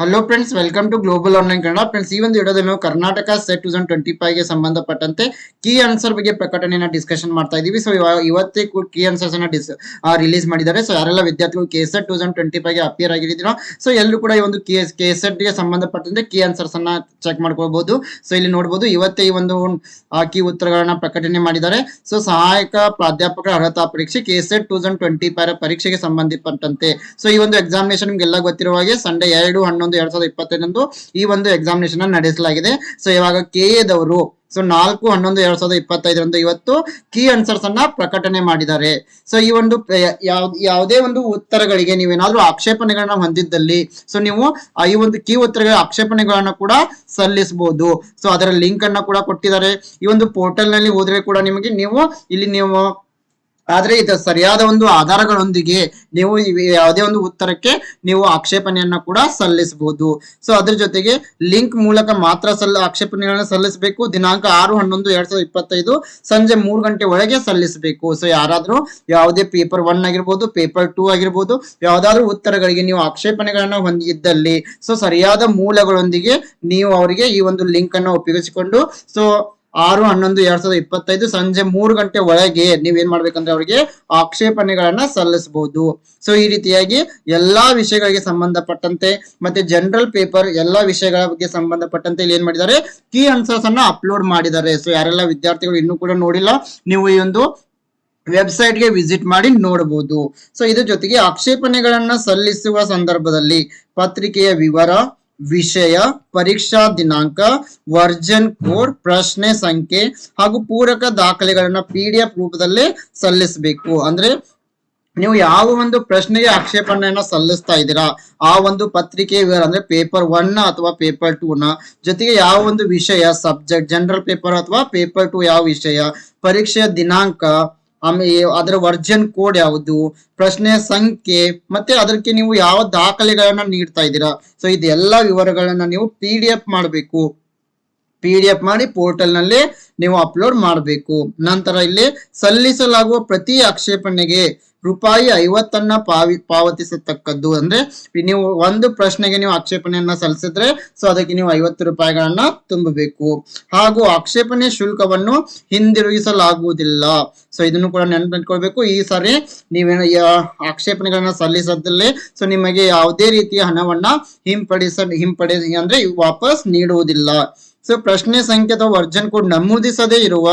Hello friends welcome to global online Kannada friends ಈ ಒಂದು ವಿಡಿಯೋದಲ್ಲಿ ನಾವು ಕರ್ನಾಟಕ ಸೆಟ್ ಟೂ ಟ್ವೆಂಟಿ ಫೈವ್ಗೆ ಸಂಬಂಧಪಟ್ಟಂತೆ ಕೀ ಆನ್ಸರ್ ಬಗ್ಗೆ ಪ್ರಕಟಣೆಯನ್ನು ಡಿಸ್ಕಷನ್ ಮಾಡ್ತಾ ಇದೀವಿ. ಸೊ ಇವತ್ತೇ ಕೀ ಆನ್ಸರ್ಸ್ ಅನ್ನ ಡಿಸ್ ರಿಲೀಸ್ ಮಾಡಿದ್ದಾರೆ. ಸೊ ಯಾರೆಲ್ಲ ವಿದ್ಯಾರ್ಥಿಗಳು ಕೆ ಸೆಟ್ ಟೂ ಟ್ವೆಂಟಿ ಫೈವ್ಗೆ ಅಪಿಯರ್ ಆಗಿದ್ದೀರೋ ಸೊ ಎಲ್ಲರೂ ಕೂಡ ಈ ಒಂದು ಕೆ ಕೆ ಸೆಟ್ಗೆ ಸಂಬಂಧಪಟ್ಟಂತೆ ಕೀ ಆನ್ಸರ್ಸ್ ಅನ್ನ ಚೆಕ್ ಮಾಡ್ಕೋಬಹುದು ಸೊ ಇಲ್ಲಿ ನೋಡಬಹುದು ಇವತ್ತೇ ಈ ಒಂದು ಕೀ ಉತ್ತರಗಳನ್ನ ಪ್ರಕಟಣೆ ಮಾಡಿದ್ದಾರೆ. ಸೊ ಸಹಾಯಕ ಪ್ರಾಧ್ಯಾಪಕರ ಅರ್ಹತಾ ಪರೀಕ್ಷೆ K set two twenty five ಪರೀಕ್ಷೆಗೆ ಸಂಬಂಧಪಟ್ಟಂತೆ. ಸೊ ಈ ಒಂದು ಎಕ್ಸಾಮಿನೇಷನ್ ನಿಮ್ಗೆಲ್ಲ ಗೊತ್ತಿರುವ ಹಾಗೆ ಸಂಡೇ ಎರಡು ಹನ್ನೊಂದು ಎರಡ್ ಸಾವಿರದ ಇಪ್ಪತ್ತೈದರಂದು ಈ ಒಂದು ಎಕ್ಸಾಮಿನೇಷನ್ ನಡೆಸಲಾಗಿದೆ. ಸೊ ಇವಾಗ ಕೆ ಎದವರು ಸೊ ನಾಲ್ಕು, ಹನ್ನೊಂದು, ಎರಡ್ ಸಾವಿರದ ಇಪ್ಪತ್ತೈದರಂದು ಇವತ್ತು ಕೀ ಆನ್ಸರ್ಸ್ ಅನ್ನ ಪ್ರಕಟಣೆ ಮಾಡಿದ್ದಾರೆ. ಸೊ ಈ ಒಂದು ಯಾವ್- ಯಾವುದೇ ಒಂದು ಉತ್ತರಗಳಿಗೆ ನೀವೇನಾದ್ರೂ ಆಕ್ಷೇಪಣೆಗಳನ್ನ ಹೊಂದಿದ್ದಲ್ಲಿ ಸೊ ನೀವು ಈ ಒಂದು ಕೀ ಉತ್ತರಗಳ ಆಕ್ಷೇಪಣೆಗಳನ್ನ ಕೂಡ ಸಲ್ಲಿಸಬಹುದು ಸೊ ಅದರ ಲಿಂಕ್ ಅನ್ನ ಕೂಡ ಕೊಟ್ಟಿದ್ದಾರೆ. ಈ ಒಂದು ಪೋರ್ಟಲ್ನಲ್ಲಿ ಹೋದ್ರೆ ಕೂಡ ನಿಮಗೆ ನೀವು, ಇಲ್ಲಿ ನೀವು ಆದ್ರೆ ಇದು ಸರಿಯಾದ ಒಂದು ಆಧಾರಗಳೊಂದಿಗೆ ನೀವು ಯಾವುದೇ ಒಂದು ಉತ್ತರಕ್ಕೆ ನೀವು ಆಕ್ಷೇಪಣೆಯನ್ನ ಕೂಡ ಸಲ್ಲಿಸಬಹುದು. ಸೊ ಅದ್ರ ಜೊತೆಗೆ ಲಿಂಕ್ ಮೂಲಕ ಮಾತ್ರ ಸಲ್ಲ, ಆಕ್ಷೇಪಣೆಗಳನ್ನ ಸಲ್ಲಿಸಬೇಕು. ದಿನಾಂಕ ಆರು, ಹನ್ನೊಂದು, ಎರಡ್ ಸಾವಿರದ ಇಪ್ಪತ್ತೈದು ಸಂಜೆ ಮೂರು ಗಂಟೆ ಒಳಗೆ ಸಲ್ಲಿಸಬೇಕು. ಸೊ ಯಾರಾದ್ರೂ ಯಾವುದೇ ಪೇಪರ್ ಒನ್ ಆಗಿರ್ಬೋದು ಪೇಪರ್ ಟೂ ಆಗಿರ್ಬೋದು, ಯಾವ್ದಾದ್ರು ಉತ್ತರಗಳಿಗೆ ನೀವು ಆಕ್ಷೇಪಣೆಗಳನ್ನ ಹೊಂದಿದ್ದಲ್ಲಿ ಸೊ ಸರಿಯಾದ ಮೂಲಗಳೊಂದಿಗೆ ನೀವು ಅವರಿಗೆ ಈ ಒಂದು ಲಿಂಕ್ ಅನ್ನು ಉಪಯೋಗಿಸಿಕೊಂಡು ಸೊ ಆರು, ಹನ್ನೊಂದು, ಎರಡ್ ಸಾವಿರದ ಇಪ್ಪತ್ತೈದು ಸಂಜೆ ಮೂರು ಗಂಟೆ ಒಳಗೆ ನೀವೇನ್ ಮಾಡ್ಬೇಕಂದ್ರೆ ಅವರಿಗೆ ಆಕ್ಷೇಪಣೆಗಳನ್ನ ಸಲ್ಲಿಸಬಹುದು ಸೊ ಈ ರೀತಿಯಾಗಿ ಎಲ್ಲಾ ವಿಷಯಗಳಿಗೆ ಸಂಬಂಧಪಟ್ಟಂತೆ ಮತ್ತೆ ಜನರಲ್ ಪೇಪರ್ ಎಲ್ಲಾ ವಿಷಯಗಳ ಬಗ್ಗೆ ಸಂಬಂಧಪಟ್ಟಂತೆ ಇಲ್ಲಿ ಏನ್ ಮಾಡಿದ್ದಾರೆ ಕೀ ಆನ್ಸರ್ಸ್ ಅನ್ನ ಅಪ್ಲೋಡ್ ಮಾಡಿದ್ದಾರೆ. ಸೊ ಯಾರೆಲ್ಲ ವಿದ್ಯಾರ್ಥಿಗಳು ಇನ್ನೂ ಕೂಡ ನೋಡಿಲ್ಲ, ನೀವು ಈ ಒಂದು ವೆಬ್ಸೈಟ್ಗೆ ವಿಸಿಟ್ ಮಾಡಿ ನೋಡಬಹುದು ಸೊ ಇದ್ರ ಜೊತೆಗೆ ಆಕ್ಷೇಪಣೆಗಳನ್ನ ಸಲ್ಲಿಸುವ ಸಂದರ್ಭದಲ್ಲಿ ಪತ್ರಿಕೆಯ ವಿವರ ವಿಷಯ, ಪರೀಕ್ಷಾ ದಿನಾಂಕ, ವರ್ಜನ್ ಕೋಡ್, ಪ್ರಶ್ನೆ ಸಂಖ್ಯೆ ಹಾಗೂ ಪೂರಕ ದಾಖಲೆಗಳನ್ನ ಪಿ ಡಿ ಎಫ್ ರೂಪದಲ್ಲಿ ಸಲ್ಲಿಸಬೇಕು. ಅಂದ್ರೆ ನೀವು ಯಾವ ಒಂದು ಪ್ರಶ್ನೆಗೆ ಆಕ್ಷೇಪಣೆಯನ್ನ ಸಲ್ಲಿಸ್ತಾ ಇದ್ದೀರಾ, ಆ ಒಂದು ಪತ್ರಿಕೆ ವಿವರ, ಅಂದ್ರೆ ಪೇಪರ್ ಒನ್ ಅಥವಾ ಪೇಪರ್ ಟೂ ನ, ಜೊತೆಗೆ ಯಾವ ಒಂದು ವಿಷಯ ಸಬ್ಜೆಕ್ಟ್ ಜನರಲ್ ಪೇಪರ್ ಅಥವಾ ಪೇಪರ್ ಟು ಯಾವ ವಿಷಯ, ಪರೀಕ್ಷೆಯ ದಿನಾಂಕ ಆಮೇಲೆ ಅದರ ವರ್ಜನ್ ಕೋಡ್ ಯಾವುದು, ಪ್ರಶ್ನೆ ಸಂಖ್ಯೆ, ಮತ್ತೆ ಅದಕ್ಕೆ ನೀವು ಯಾವ ದಾಖಲೆಗಳನ್ನ ನೀಡ್ತಾ ಇದ್ದೀರಾ? ಸೊ ಇದೆಲ್ಲ ವಿವರಗಳನ್ನ ನೀವು ಪಿ ಮಾಡಬೇಕು. ಪಿ ಡಿ ಎಫ್ ಮಾಡಿ ಪೋರ್ಟಲ್ನಲ್ಲಿ ನೀವು ಅಪ್ಲೋಡ್ ಮಾಡಬೇಕು. ನಂತರ ಇಲ್ಲಿ ಸಲ್ಲಿಸಲಾಗುವ ಪ್ರತಿ ಆಕ್ಷೇಪಣೆಗೆ ರೂಪಾಯಿ ಐವತ್ತನ್ನ ಪಾವಿ, ಪಾವತಿಸತಕ್ಕದ್ದು ಅಂದ್ರೆ ನೀವು ಒಂದು ಪ್ರಶ್ನೆಗೆ ನೀವು ಆಕ್ಷೇಪಣೆಯನ್ನ ಸಲ್ಲಿಸಿದ್ರೆ ಸೊ ಅದಕ್ಕೆ ನೀವು ಐವತ್ತು ರೂಪಾಯಿಗಳನ್ನ ತುಂಬಬೇಕು. ಹಾಗೂ ಆಕ್ಷೇಪಣೆ ಶುಲ್ಕವನ್ನು ಹಿಂದಿರುಗಿಸಲಾಗುವುದಿಲ್ಲ. ಸೊ ಇದನ್ನು ಕೂಡ ನೆನಪಿಟ್ಕೊಳ್ಬೇಕು. ಈ ಸಾರಿ ನೀವೇನು ಆಕ್ಷೇಪಣೆಗಳನ್ನ ಸಲ್ಲಿಸದಲ್ಲಿ ಸೊ ನಿಮಗೆ ಯಾವುದೇ ರೀತಿಯ ಹಣವನ್ನ ಹಿಂಪಡಿಸ, ಹಿಂಪಡಿ, ಅಂದ್ರೆ ವಾಪಸ್ ನೀಡುವುದಿಲ್ಲ. ಸೊ ಪ್ರಶ್ನೆ ಸಂಖ್ಯೆ ಅಥವಾ ವರ್ಜನ್ ಕೋಡ್ ನಮೂದಿಸದೇ ಇರುವ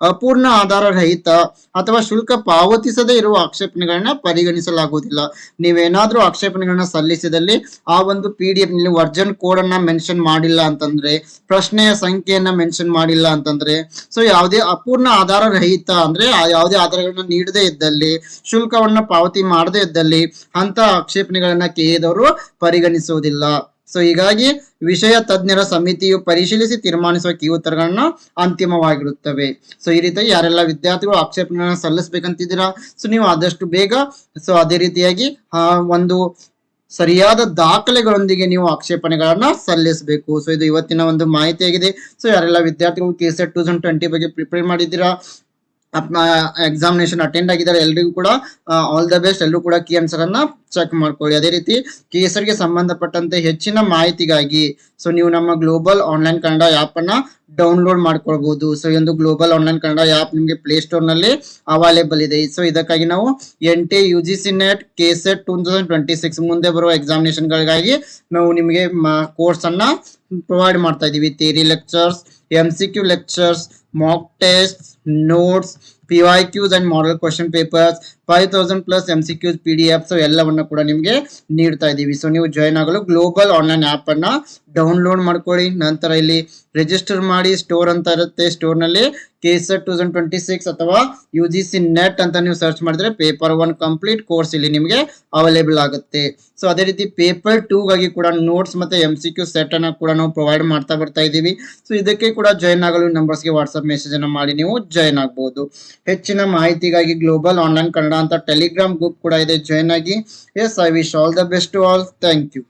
ಅಪೂರ್ಣ ಆಧಾರ ರಹಿತ ಅಥವಾ ಶುಲ್ಕ ಪಾವತಿಸದೇ ಇರುವ ಆಕ್ಷೇಪಣೆಗಳನ್ನ ಪರಿಗಣಿಸಲಾಗುವುದಿಲ್ಲ. ನೀವೇನಾದ್ರೂ ಆಕ್ಷೇಪಣೆಗಳನ್ನ ಸಲ್ಲಿಸಿದಲ್ಲಿ ಆ ಒಂದು ಪಿ ಡಿ ಎಫ್ನಲ್ಲಿ ವರ್ಜನ್ ಕೋಡ್ ಅನ್ನ ಮೆನ್ಷನ್ ಮಾಡಿಲ್ಲ ಅಂತಂದ್ರೆ, ಪ್ರಶ್ನೆಯ ಸಂಖ್ಯೆಯನ್ನ ಮೆನ್ಷನ್ ಮಾಡಿಲ್ಲ ಅಂತಂದ್ರೆ, ಸೊ ಯಾವುದೇ ಅಪೂರ್ಣ ಆಧಾರ ರಹಿತ ಅಂದ್ರೆ ಯಾವುದೇ ಆಧಾರಗಳನ್ನ ನೀಡದೇ ಇದ್ದಲ್ಲಿ, ಶುಲ್ಕವನ್ನ ಪಾವತಿ ಮಾಡದೇ ಇದ್ದಲ್ಲಿ ಅಂತ ಆಕ್ಷೇಪಣೆಗಳನ್ನ ಕೇಳಿದವರು ಪರಿಗಣಿಸುವುದಿಲ್ಲ. ಸೊ ಹೀಗಾಗಿ ವಿಷಯ ತಜ್ಞರ ಸಮಿತಿಯು ಪರಿಶೀಲಿಸಿ ತೀರ್ಮಾನಿಸುವ ಕೀ ಉತ್ತರಗಳನ್ನ ಅಂತಿಮವಾಗಿರುತ್ತವೆ. ಸೊ ಈ ರೀತಿ ಯಾರೆಲ್ಲ ವಿದ್ಯಾರ್ಥಿಗಳು ಆಕ್ಷೇಪಣೆಗಳನ್ನ ಸಲ್ಲಿಸಬೇಕಂತಿದ್ದೀರಾ? ಸೊ ನೀವು ಆದಷ್ಟು ಬೇಗ ಸೊ ಅದೇ ರೀತಿಯಾಗಿ ಒಂದು ಸರಿಯಾದ ದಾಖಲೆಗಳೊಂದಿಗೆ ನೀವು ಆಕ್ಷೇಪಣೆಗಳನ್ನ ಸಲ್ಲಿಸಬೇಕು. ಸೊ ಇದು ಇವತ್ತಿನ ಒಂದು ಮಾಹಿತಿಯಾಗಿದೆ. ಸೊ ಯಾರೆಲ್ಲ ವಿದ್ಯಾರ್ಥಿಗಳು ಕೆ ಸೆಟ್ ಟೂ ಬಗ್ಗೆ ಪ್ರಿಪೇರ್ ಮಾಡಿದ್ದೀರಾ? ಎಕ್ಸಾಮಿನೇಷನ್ ಅಟೆಂಡ್ ಆಗಿದ್ದಾರೆ ಎಲ್ರಿಗೂ ಕೂಡ ಆಲ್ ದ ಬೆಸ್ಟ್ ಎಲ್ಲರೂ ಕೂಡ ಕೀ ಆನ್ಸರ್ ಅನ್ನ ಚೆಕ್ ಮಾಡ್ಕೊಳ್ಳಿ. ಅದೇ ರೀತಿ ಕೇಸರ್ಗೆ ಸಂಬಂಧಪಟ್ಟಂತೆ ಹೆಚ್ಚಿನ ಮಾಹಿತಿಗಾಗಿ ಸೊ ನೀವು ನಮ್ಮ ಗ್ಲೋಬಲ್ ಆನ್ಲೈನ್ ಕನ್ನಡ ಆಪ್ ಅನ್ನ ಡೌನ್ಲೋಡ್ ಮಾಡ್ಕೊಳ್ಬಹುದು ಸೊ ಈ ಒಂದು ಗ್ಲೋಬಲ್ ಆನ್ಲೈನ್ ಕನ್ನಡ ಆಪ್ ನಿಮಗೆ ಪ್ಲೇ ಸ್ಟೋರ್ನಲ್ಲಿ ಅವೈಲೇಬಲ್ ಇದೆ. ಸೊ ಇದಕ್ಕಾಗಿ ನಾವು N T U G C net K set two thousand twenty six ಮುಂದೆ ಬರುವ ಎಕ್ಸಾಮಿನೇಷನ್ ಗಳಿಗಾಗಿ ನಾವು ನಿಮಗೆ ಕೋರ್ಸ್ ಅನ್ನ ಪ್ರೊವೈಡ್ ಮಾಡ್ತಾ ಇದೀವಿ. Theory lectures M C Q lectures mock test notes P Y Qs and model question papers five PDFs ಎಲ್ಲವನ್ನ ಕೂಡ ನಿಮಗೆ ನೀಡ್ತಾ ಇದ್ದೀವಿ ಸೊ ನೀವು ಜಾಯ್ನ್ ಆಗಲು ಗ್ಲೋಬಲ್ ಆನ್ಲೈನ್ ಆಪ್ ಅನ್ನ ಡೌನ್ಲೋಡ್ ಮಾಡ್ಕೊಳ್ಳಿ. ನಂತರ ಇಲ್ಲಿ ರಿಜಿಸ್ಟರ್ ಮಾಡಿ ಸ್ಟೋರ್ ಅಂತ ಇರುತ್ತೆ. ಸ್ಟೋರ್ನಲ್ಲಿ K set two thousand twenty six ಅಥವಾ ಯು ಜಿ ಸಿ ನೆಟ್ ಅಂತ ನೀವು ಸರ್ಚ್ ಮಾಡಿದ್ರೆ ಪೇಪರ್ ಒನ್ ಕಂಪ್ಲೀಟ್ ಕೋರ್ಸ್ ಇಲ್ಲಿ ನಿಮಗೆ ಅವೈಲೇಬಲ್ ಆಗುತ್ತೆ. ಸೊ ಅದೇ ರೀತಿ ಪೇಪರ್ಗಾಗಿ ಕೂಡ ನೋಟ್ಸ್ ಮತ್ತೆ ಎಂ ಸಿ ಕ್ಯೂ ಸೆಟ್ ಅನ್ನ ಕೂಡ ನಾವು ಪ್ರೊವೈಡ್ ಮಾಡ್ತಾ ಬರ್ತಾ ಇದ್ದೀವಿ. ಸೊ ಇದಕ್ಕೆ ಕೂಡ ಜಾಯ್ನ್ ಆಗಲು ನಂಬರ್ಸ್ಗೆ ವಾಟ್ಸ್ಆಪ್ ಮೆಸೇಜ್ ಅನ್ನ ಮಾಡಿ ನೀವು ಜಾಯ್ನ್ ಆಗ್ಬಹುದು ಹೆಚ್ಚಿನ ಮಾಹಿತಿಗಾಗಿ ಗ್ಲೋಬಲ್ ಆನ್ಲೈನ್ ಕನ್ನಡ ಅಂತ ಟೆಲಿಗ್ರಾಮ್ ಗ್ರೂಪ್ ಕೂಡ ಇದೆ. ಜಾಯ್ನ್ ಆಗಿ. Yes I wish all the best all thank you